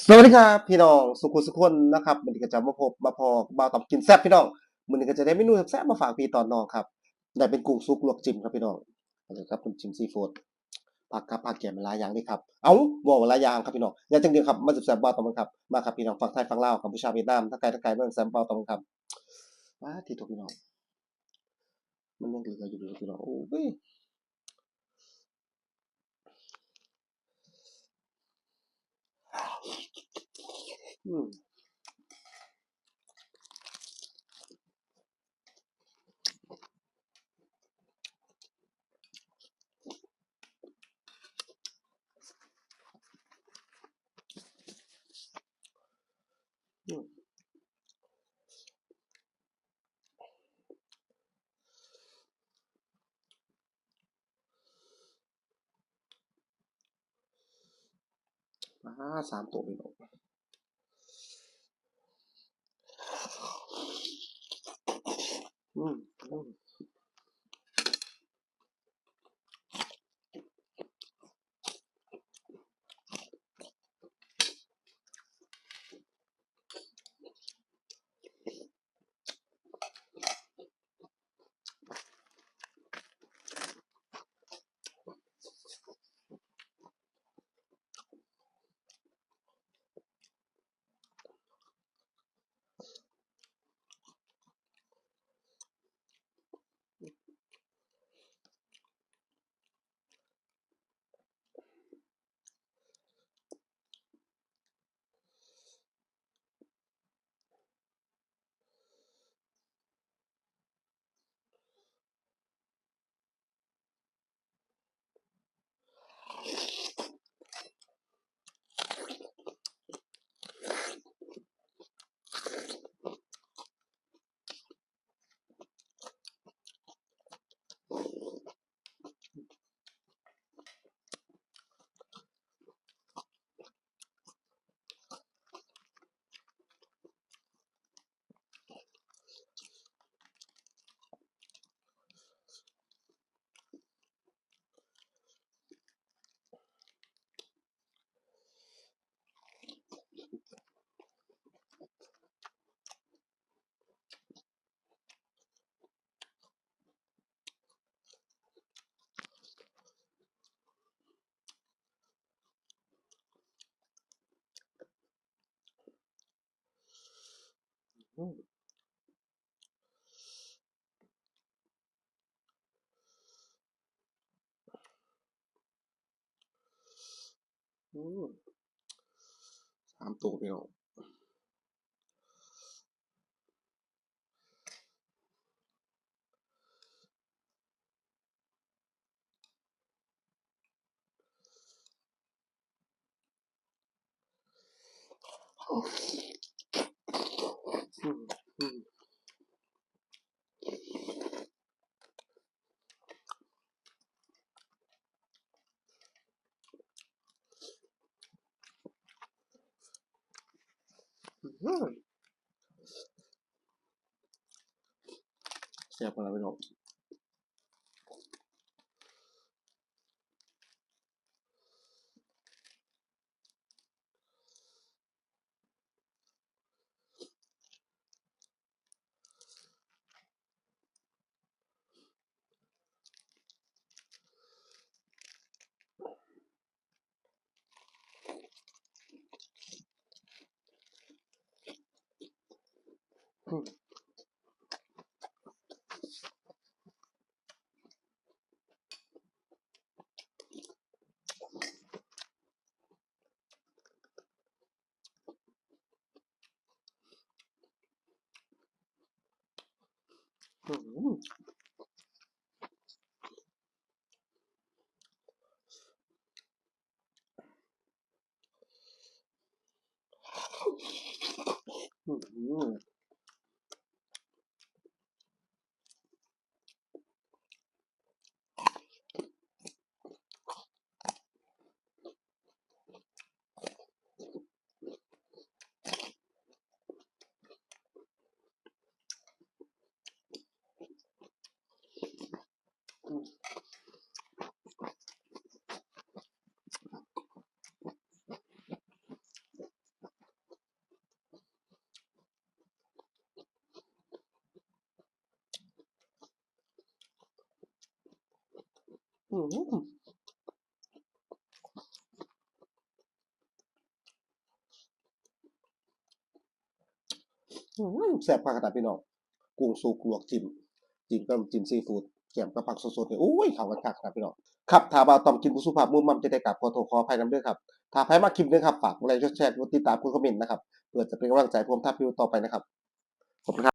สวัสดีครับพี่น้องสุขุสุขคนนะครับวันก็จะมาพบมาพอบาวตอบกินแซ่บพี่น้องวันก็จะได้เมนูแซ่บมาฝากพี่ตอนน้องครับได้เป็นกุ้งซุกลวกจิ้มครับพี่น้องอะไรครับเป็นจิ้มซีฟู้ดผักครับผักแกมหลายอย่างนี่ครับเอาบอกว่าหลายอย่างครับพี่น้องอย่างจังเดียวครับมาแซ่บบ่าตอมครับมาครับพี่น้องฝั่งไทยฝั่งลาวกัมพูชาเวียดนามทั้งไกลทั้งไกลเมืองแซ่บบ่าตอมครับว้าที่ตัวพี่น้องมันยังเหลืออยู่เลยพี่น้องโอ้ย อืมอ่าสามตัวพี่น้อง Hum, hum. 음. 음. 삼동이요. Oh. うん。せやからべろ。く。うん。うん。 อืมแซ่บมากขนาดพี่น้องกุ้งสุกลวกจิ้มจิ้มกับน้ำจิ้มซีฟู้ดแกมกับผักสดๆเนี่ยโอ้ยเข้ากันคักขนาดพี่น้องครับถ้าบ่าวตอมกินผู้สุภาพมุ่งมั่นจะได้กลับขอโทษขออภัยนำเด้อครับถ้าใครมาคลิปนี้ครับฝากกดไลค์กดแชร์กดติดตามกดคอมเมนต์นะครับเพื่อจะเป็นกำลังใจให้ผมทำคลิปต่อไปนะครับขอบคุณครับ